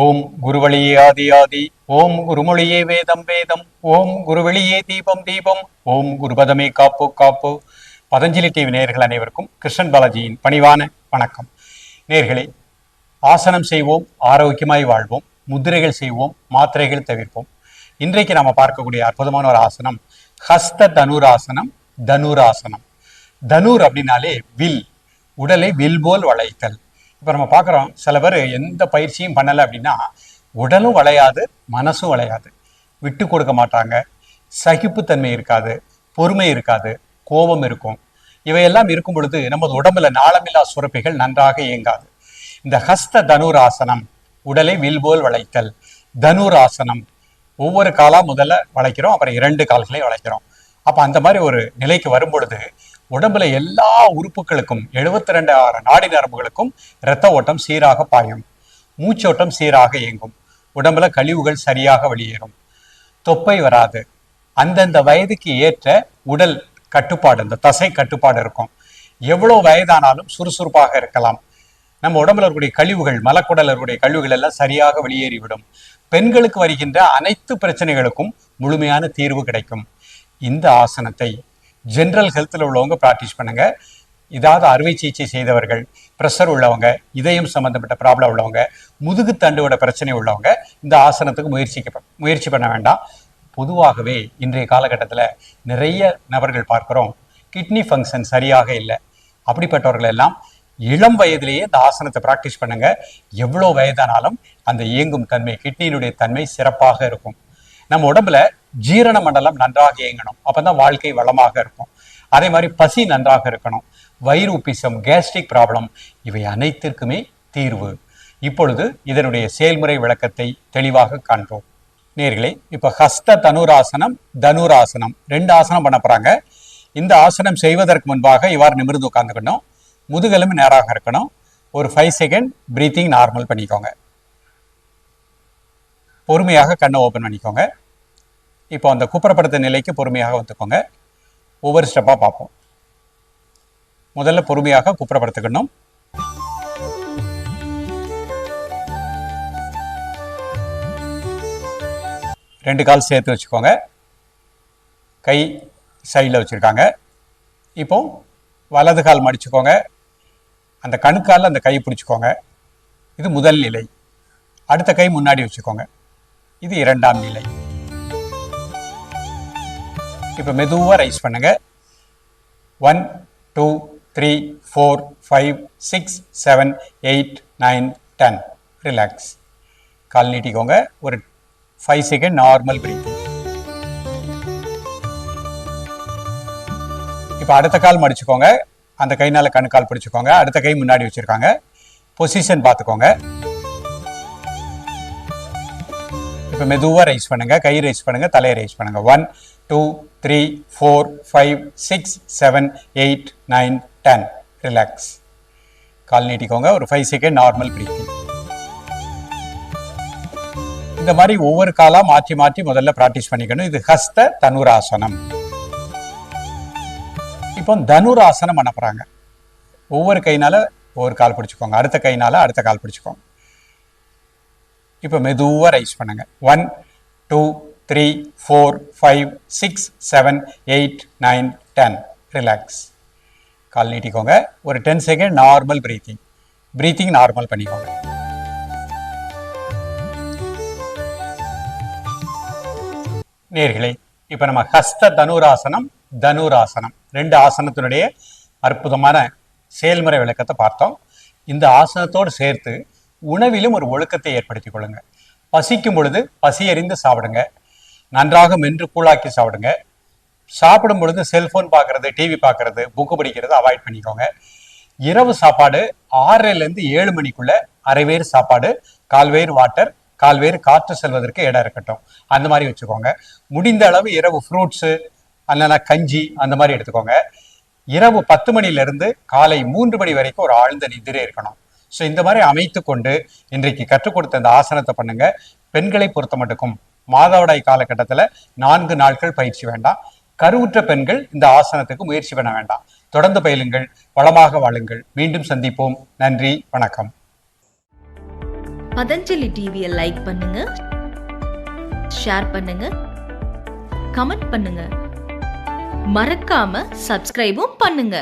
ஓம் குருவழியே ஆதி ஆதி ஓம் குருமொழியே வேதம் வேதம் ஓம் குருவெளியே தீபம் தீபம் ஓம் குருபதமே காப்பு காப்பு. பதஞ்சலி டிவி நேர்கள் அனைவருக்கும் கிருஷ்ணன் பாலாஜியின் பணிவான வணக்கம். நேர்களே ஆசனம் செய்வோம் ஆரோக்கியமாய் வாழ்வோம் முத்திரைகள் செய்வோம் மாத்திரைகள் தவிர்ப்போம். இன்றைக்கு நாம் பார்க்கக்கூடிய அற்புதமான ஒரு ஆசனம் ஹஸ்த தனுராசனம் தனுராசனம். தனுர் அப்படின்னாலே வில் உடலை வில் போல் வளைத்தல். இப்போ நம்ம பார்க்குறோம் சில பேர் எந்த பயிற்சியும் பண்ணலை அப்படின்னா உடலும் வளையாது மனசும் வளையாது. விட்டு கொடுக்க மாட்டாங்க சகிப்புத்தன்மை இருக்காது பொறுமை இருக்காது கோபம் இருக்கும். இவையெல்லாம் இருக்கும் பொழுது நமது உடம்புல நாளமில்லா சுரப்பிகள் நன்றாக இயங்காது. இந்த ஹஸ்த தனுராசனம் உடலை வில்போல் வளைத்தல் தனுராசனம் ஒவ்வொரு காலாக முதல்ல வளைக்கிறோம் அப்புறம் இரண்டு கால்களையும் வளைக்கிறோம். அப்போ அந்த மாதிரி ஒரு நிலைக்கு வரும் பொழுது உடம்புல எல்லா உறுப்புகளுக்கும் எழுபத்தி ரெண்டு ஆறு நாடி நரம்புகளுக்கும் இரத்த ஓட்டம் சீராக பாயும். மூச்சோட்டம் சீராக இயங்கும். உடம்புல கழிவுகள் சரியாக வெளியேறும். தொப்பை வராது. அந்தந்த வயதுக்கு ஏற்ற உடல் கட்டுப்பாடு அந்த தசை கட்டுப்பாடு இருக்கும். எவ்வளோ வயதானாலும் சுறுசுறுப்பாக இருக்கலாம். நம்ம உடம்புல இருக்கக்கூடிய கழிவுகள் மலக்குடலருடைய இருக்கக்கூடிய கழிவுகள் எல்லாம் சரியாக வெளியேறிவிடும். பெண்களுக்கு வருகின்ற அனைத்து பிரச்சனைகளுக்கும் முழுமையான தீர்வு கிடைக்கும். இந்த ஆசனத்தை ஜென்ரல் ஹெல்த்தில் உள்ளவங்க ப்ராக்டிஸ் பண்ணுங்க. இதாவது அறுவை சிகிச்சை செய்தவர்கள் ப்ரெஷர் உள்ளவங்க இதயம் சம்பந்தப்பட்ட ப்ராப்ளம் உள்ளவங்க முதுகு தண்டுவோட பிரச்சனை உள்ளவங்க இந்த ஆசனத்துக்கு முயற்சிக்க முயற்சி பண்ண வேண்டாம். பொதுவாகவே இன்றைய காலகட்டத்தில் நிறைய நபர்கள் பார்க்குறோம் கிட்னி ஃபங்க்ஷன் சரியாக இல்லை. அப்படிப்பட்டவர்கள் எல்லாம் இளம் வயதிலேயே இந்த ஆசனத்தை ப்ராக்டிஸ் பண்ணுங்க. எவ்வளோ வயதானாலும் அந்த இயங்கும் தன்மை கிட்னியினுடைய தன்மை சிறப்பாக இருக்கும். நம்ம உடம்புல ஜீரண மண்டலம் நன்றாக இயங்கணும். அப்பதான் வாழ்க்கை வளமாக இருக்கும். அதே மாதிரி பசி நன்றாக இருக்கணும். வயிறு உப்பிசம் கேஸ்ட்ரிக் ப்ராப்ளம் இவை அனைத்திற்குமே தீர்வு. இப்பொழுது இதனுடைய செயல்முறை விளக்கத்தை தெளிவாக காண்போம். நேர்களே இப்போ ஹஸ்த தனுராசனம் தனுராசனம். ரெண்டு ஆசனம் பண்ண போறாங்க. இந்த ஆசனம் செய்வதற்கு முன்பாக இவ்வாறு நிமிர்ந்து உட்காந்துக்கணும் முதுகெலும்பு நேராக இருக்கணும். ஒரு ஃபைவ் செகண்ட் பிரீத்திங் நார்மல் பண்ணிக்கோங்க. பொறுமையாக கண்ணை ஓப்பன் பண்ணிக்கோங்க. இப்போ அந்த குப்புறப்படுத்த நிலைக்கு பொறுமையாக வந்துக்கோங்க ஒவ்வொரு ஸ்டெப்பாக பார்ப்போம். முதல்ல பொறுமையாக குப்புறப்படுத்திக்கணும் ரெண்டு கால் சேர்த்து வச்சுக்கோங்க. கை சைடில் வச்சுருக்காங்க. இப்போ வலது கால் மடிச்சுக்கோங்க. அந்த கணுக்கால் அந்த கை பிடிச்சிக்கோங்க. இது முதல் நிலை. அடுத்த கை முன்னாடி வச்சுக்கோங்க. இது இரண்டாம் நிலை. இப்போ மெதுவாக ரைஸ் பண்ணுங்க. One two three four five six seven eight nine ten relax கால் நீட்டிக்கோங்க. ஒரு ஃபைவ் செகண்ட் நார்மல் பிரீத்திங் இப்போ அடுத்த கால் மடிச்சுக்கோங்க. அந்த கைனால கால் பிடிச்சிக்கோங்க. அடுத்த கை முன்னாடி வச்சிருக்காங்க. பொசிஷன் பார்த்துக்கோங்க இப்போ மெதுவாக ரைஸ் பண்ணுங்கள் கை ரைஸ் பண்ணுங்கள் தலையை ரைஸ் பண்ணுங்கள் one two three four five six seven eight nine ten relax கால் நீட்டிக்கோங்க ஒரு ஃபைவ் செகண்ட் நார்மல் பிரீத்திங் இந்த மாதிரி ஒவ்வொரு காலாக மாற்றி மாற்றி முதல்ல ப்ராக்டிஸ் பண்ணிக்கணும். இது ஹஸ்த தனுராசனம். இப்போ தனுராசனம் பண்ண ஒவ்வொரு கைனால ஒவ்வொரு கால் பிடிச்சிக்கோங்க. அடுத்த கைனால அடுத்த கால் பிடிச்சிக்கோங்க. இப்போ மெதுவாக ரைஸ் பண்ணுங்க. One two three four five six seven eight nine ten relax கால் நீட்டிக்கோங்க. ஒரு ten second normal breathing breathing normal பண்ணிக்கோங்க. நேர்களே இப்போ நம்ம ஹஸ்த தனுராசனம் தனுராசனம். ரெண்டு ஆசனத்தினுடைய அற்புதமான செயல்முறை விளக்கத்தை பார்த்தோம். இந்த ஆசனத்தோடு சேர்த்து உணவிலும் ஒரு ஒழுக்கத்தை ஏற்படுத்திக் கொள்ளுங்க. பசிக்கும் பொழுது பசி எறிந்து சாப்பிடுங்க. நன்றாக மென்று கூழாக்கி சாப்பிடுங்க. சாப்பிடும் பொழுது செல்போன் பார்க்கறது டிவி பார்க்கறது புக்கு படிக்கிறது அவாய்ட் பண்ணிக்கோங்க. இரவு சாப்பாடு ஆறரைலேருந்து ஏழு மணிக்குள்ள அரைவேறு சாப்பாடு கால்வேறு வாட்டர் கால்வேறு காற்று செல்வதற்கு இடம் இருக்கட்டும். அந்த மாதிரி வச்சுக்கோங்க. முடிந்த அளவு இரவு ஃப்ரூட்ஸு அல்லனா கஞ்சி அந்த மாதிரி எடுத்துக்கோங்க. இரவு பத்து மணிலிருந்து காலை மூன்று மணி வரைக்கும் ஒரு ஆழ்ந்த நிதிரே இருக்கணும். ஸோ இந்த மாதிரி அமைத்து கொண்டு இன்றைக்கு கற்றுக் கொடுத்த இந்த ஆசனத்தை பண்ணுங்க. பெண்களை பொறுத்த மட்டுக்கும் மாதவிடாய் காலகட்டத்தில் நான்கு நாட்கள் பயிற்சி வேண்டாம். கருவுற்ற பெண்கள் இந்த ஆசனத்துக்கு முயற்சி பண்ண வேண்டாம். தொடர்ந்து பயிலுங்கள் வளமாக வாழுங்கள். மீண்டும் சந்திப்போம். நன்றி வணக்கம். பதஞ்சலி டிவியை லைக் பண்ணுங்க ஷேர் பண்ணுங்க கமெண்ட் பண்ணுங்க. மறக்காம சப்ஸ்கிரைபும் பண்ணுங்க.